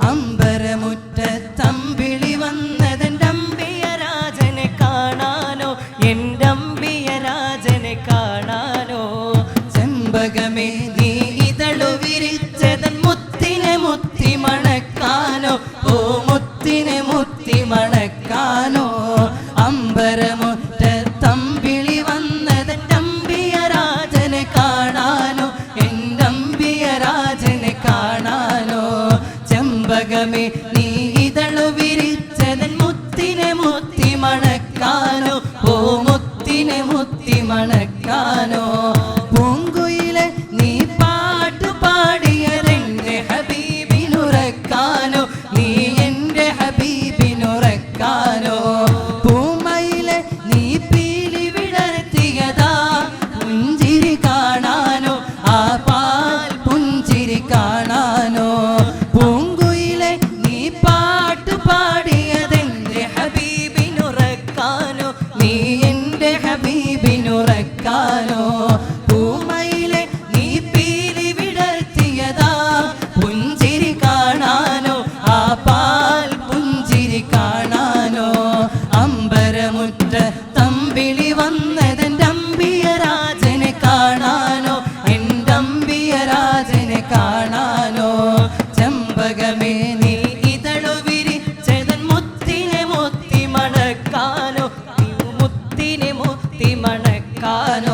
അമ്പരമുറ്റത്തമ്പിളി വന്നതെന്റെ അമ്പിയ രാജനെ കാണാനോ? എന്റെ അമ്പിയ കാണാനോ? ചെമ്പകമേ ചെമ്പകമേ നീ ഇതളു വിരിച്ചതൻ മുത്തിനെ മുത്തി മണക്കാനോ ഓ മുത്തിനെ മുത്തി മണക്കാനോ. വിളി വന്നതെന്റെ അമ്പിയ രാജനെ കാണാനോ? എന്റെ അമ്പിയ രാജനെ കാണാനോ? ചെമ്പകമേ നീ ഇതളുവിരി ചെതൻ മുത്തിനെ മുത്തി മണക്കാനോ? മുത്തിനെ മുത്തി മണക്കാനോ?